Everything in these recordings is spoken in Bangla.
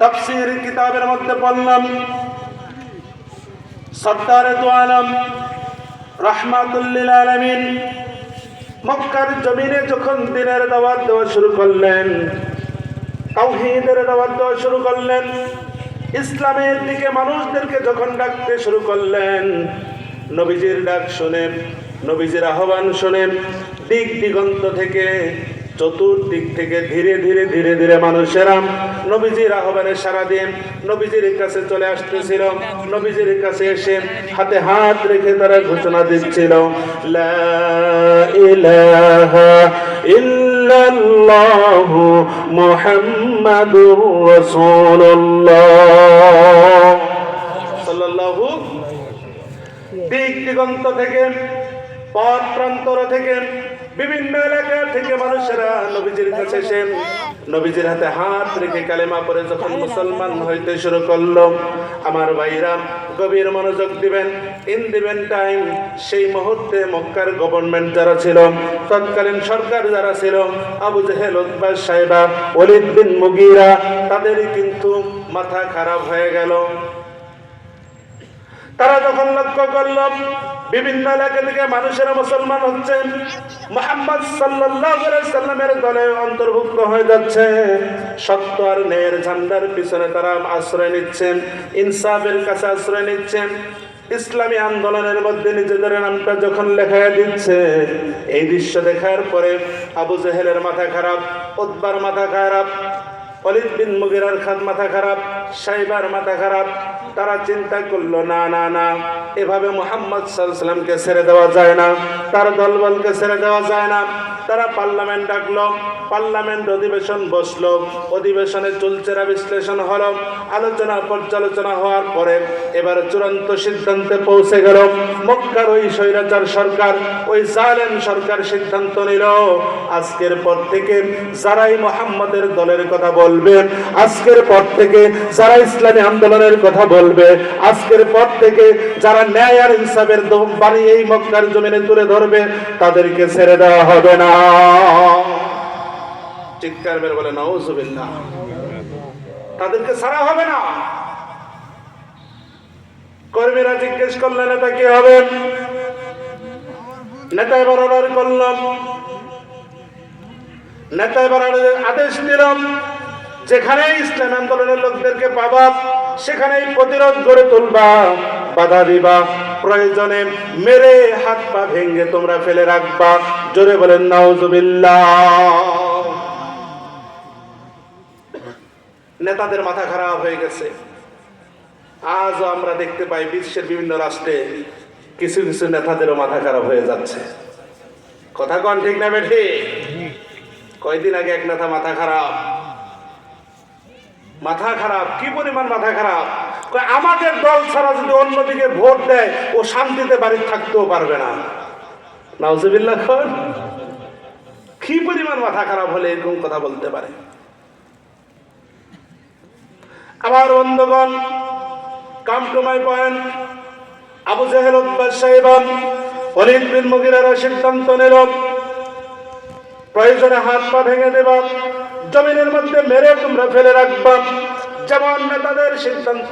তফসির কিতাবের মধ্যে পড়লাম। সর্দার দু আলম, রহমাতুল্লিল আলমিন মক্কার জমিনে যখন দিনের দাওয়াত দেওয়া শুরু করলেন, তাওহীদের দাওয়াত দেওয়া শুরু করলেন, ইসলামের দিকে মানুষদেরকে যখন ডাকতে শুরু করলেন, নবীজির ডাক শুনে, নবীজির আহ্বান শুনে, দিক দিগন্ত থেকে চতুর্দিক থেকে ধীরে ধীরে ধীরে ধীরে মানুষেরা নবীজির আহ্বানে সারা দিন নবীজির কাছে চলে আসতেছিল। নবীজির কাছে এসে হাতে হাত রেখে তারা ঘোষণা দিচ্ছিল ইল্লাল্লাহু মুহাম্মাদুর রাসূলুল্লাহ। দিক দিগন্ত থেকে, পথ প্রান্তর থেকে বিভিন্ন এলাকা থেকে মানুষেরা নবীজির কাছে এসে নবীজির হাতে হাত রেখে কালেমা পরে যখন মুসলমান হইতে শুরু করল, আমার ভাইরা গভীর মনোযোগ দিবেন, ইন দিবেন টাইম। সেই মুহূর্তে মক্কার গভর্নমেন্ট যারা ছিল, তৎকালীন সরকার যারা ছিল, আবু জেহেল উদ্বাস সাহেবা, ওলিদ বিন মুগিরা, তাদেরই কিন্তু মাথা খারাপ হয়ে গেল। তারা যখন লক্ষ্য করল, বিভিন্ন এলাকা থেকে মানুষেরা মুসলমান হচ্ছে, মোহাম্মদ সাল্লামের দলে অন্তর্ভুক্ত হয়ে যাচ্ছে। সত্য আর ন্যায়ের ঝান্ডার পিছনে তারা আশ্রয় নিচ্ছেন ইনসাফের কাছে আশ্রয় নিচ্ছেন ইসলামী আন্দোলনের মধ্যে নিজেদের নামটা যখন লেখা দিচ্ছে, এই দৃশ্য দেখার পরে আবু জেহেলের মাথা খারাপ উদ্বার মাথা খারাপ অলিদ বিন মুগিরার খান মাথা খারাপ সাইবার মাথা খারাপ, তারা চিন্তা করল, না না না, এভাবে মোহাম্মদ সাল্লামকে ছেড়ে দেওয়া যায় না। তার দলবলকে ছেড়ে দেওয়া যায় না। তারা পার্লামেন্ট ডাকলো, পার্লামেন্ট অধিবেশন বসল। অধিবেশনে চুলচেরা বিশ্লেষণ হলো। আলোচনা পর্যালোচনা হওয়ার পরে এবার চূড়ান্ত সিদ্ধান্তে পৌঁছে গেল। মক্কার ওই স্বৈরাচার সরকার, ওই জালেম সরকার সিদ্ধান্ত নিল, আজকের পর থেকে যারাই মোহাম্মদের দলের কথা বলবে, আজকের পর থেকে যারা ইসলামী আন্দোলনের কথা বলবে, আজকের পর থেকে যারা ন্যায় আর ইনসাফের দো- বাণী এই মক্কার জমিনে তুলে ধরবে, তাদেরকে ছেড়ে দেওয়া হবে না। চিৎকার মেরে বলে তাদেরকে ছাড়া হবে না। কর্মীরা জিজ্ঞেস করলেন, এটা কি হবে? নেতা এবার করলাম। নেতা আদেশ দিলাম যেখানে ইসলাম আন্দোলনের লোকদেরকে পাবা, সেখানেই প্রতিরোধ গড়ে তুলবা, বাধা দিবা। প্রয়োজনে মেরে হাত পা ভেঙে তোমরা ফেলে রাখবা। জোরে বলেন, নাউজুবিল্লাহ। নেতাদের মাথা খারাপ হয়ে গেছে। আজও আমরা দেখতে পাই বিশ্বের বিভিন্ন রাষ্ট্রে কিছু কিছু নেতাদেরও মাথা খারাপ হয়ে যাচ্ছে। কথা কন ঠিক না বেঠি? কয়দিন আগে এক নেতা মাথা খারাপ। মাথা খারাপ, কি পরিমাণ মাথা খারাপ? আমাদের দল ছাড়া যদি অন্যদিকে ভোট দেয়, ও শান্তিতে বাড়িতে থাকতেও পারবে না। নাউজুবিল্লাহ খান, কি পরিমাণ মাথা খারাপ হলে এরকম কথা বলতে পারে? আমার বন্ধুগণ come to my point, Abu Jahl উদ্বাস সাহেবান অলিদ বিন মুগিরারা সিদ্ধান্ত নিল প্রয়োজনে হাত পা ভেঙে দেব জমিনের মধ্যে মেরে তোমরা ফেলে রাখবা। যেমন নেতাদের সিদ্ধান্ত,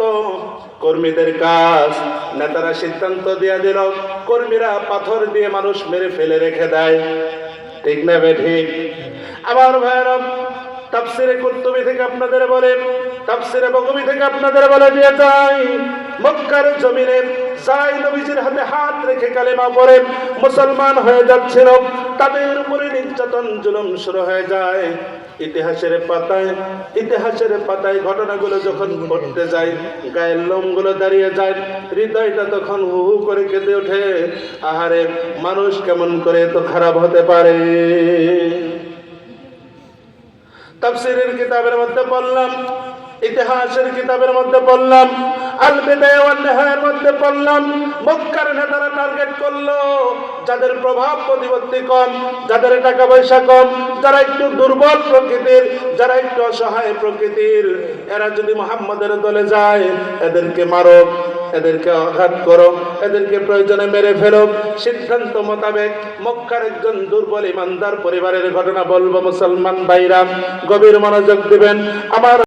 কর্মীদের কাজ। নেতারা সিদ্ধান্ত দিয়ে দিল, কর্মীরা পাথর দিয়ে মানুষ মেরে ফেলে রেখে দেয়। ঠিক না ঠিক? আমার ভাইরব তাফসিরে কুতুবি থেকে আপনাদের বলে, তাফসিরে বগবি থেকে আপনাদের বলে দিয়ে যাই। মক্কার জমিনে যাই নবীজির হাতে হাত রেখে কালেমা পড়ে, মুসলমান হয়ে যাচ্ছিল, তাদের উপরে নির্যাতন, জুলুম শুরু হয়ে যায়। ইতিহাসের পাতায় ইতিহাসের পাতায় ঘটনাগুলো যখন ঘটতে যায়, গায়ের লোমগুলো দাঁড়িয়ে যায়, হৃদয়টা তখন হু হু করে কেঁদে ওঠে। আহারে, মানুষ কেমন করে তো খারাপ হতে পারে? তাফসিরের কিতাবের মধ্যে পড়লাম, ইতিহাসের কিতাবের মধ্যে পড়লাম যাদের প্রভাব কম, যাদের টাকা পয়সা কম, যারা একটু দুর্বল প্রকৃতির, যারা একটু প্রকৃতির, এরা যদি মোহাম্মদের দলে যায়, এদেরকে মারো, এদেরকে আঘাত করো, এদেরকে প্রয়োজনে মেরে ফেলো। সিদ্ধান্ত মোতাবেক মক্কার একজন দুর্বল ইমানদার পরিবারের ঘটনা বলব মুসলমান ভাইরা। গভীর মনোযোগ দিবেন। আমার